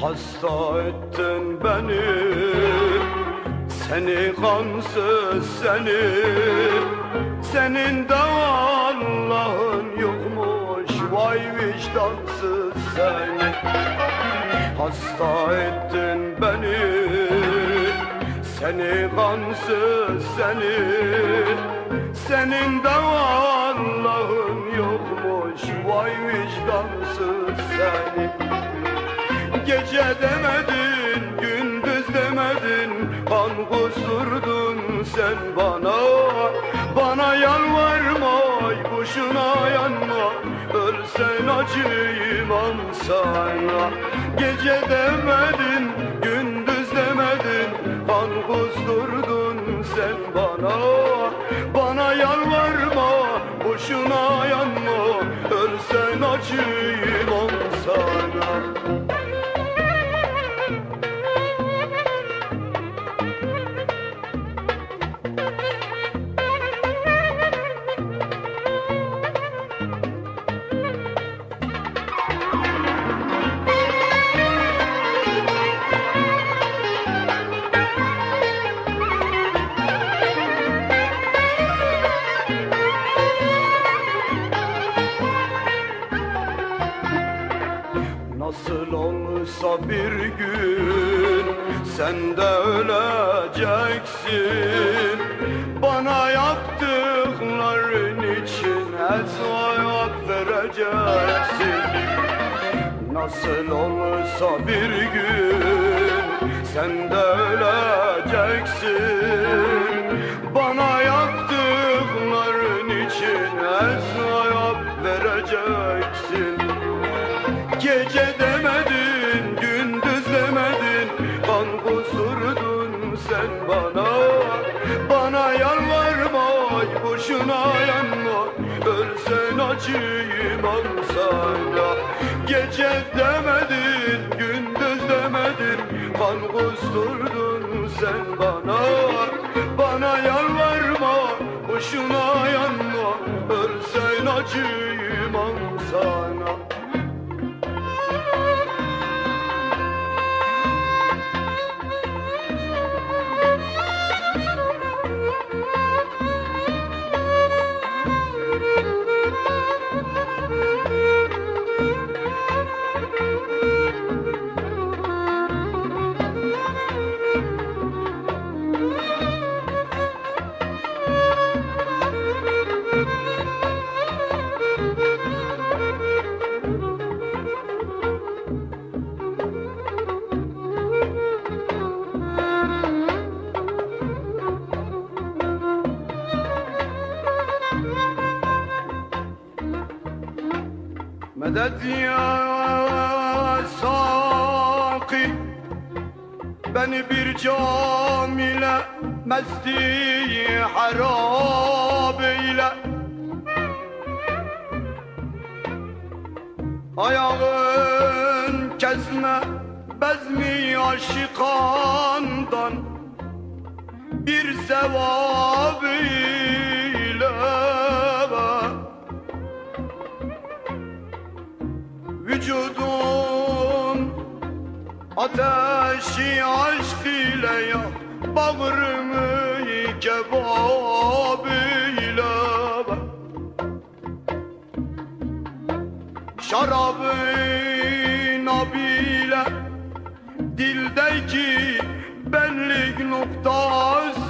Hasta ettin beni Seni kansız seni. Senin de Allah'ın yokmuş Vay vicdansız seni. Hasta ettin beni Seni kansız seni. Senin de Allah'ın yokmuş Vay vicdansız seni Gece demedin, gündüz demedin. Kan kusurdun sen bana. Bana yalvarma, boşuna yanma. Ölsen acımam sana. Gece demedin, gündüz demedin. Kan kusturdun sen bana. Bana yalvarma, boşuna yanma. Ölsen acımam olsa bir gün sen de öleceksin. Bana yaptıkların için hesap vereceksin. Nasıl olsa bir gün sen de öleceksin bana. Bana yalvarma, boşuna yanma. Ölsen acımam sana Gece demedin, gündüz demedin. Kan kusturdun sen bana. Bana yalvarma, boşuna yanma. Ölsen acımam sana Medet ya saki. Beni bir cam ile Mesti harab eyle. Ayağın kesme Bezmi aşıkandan Bir sevab ateşi aşk ile ya Bağrımı kebab ile Şarabı nabile Dildeki benlik noktası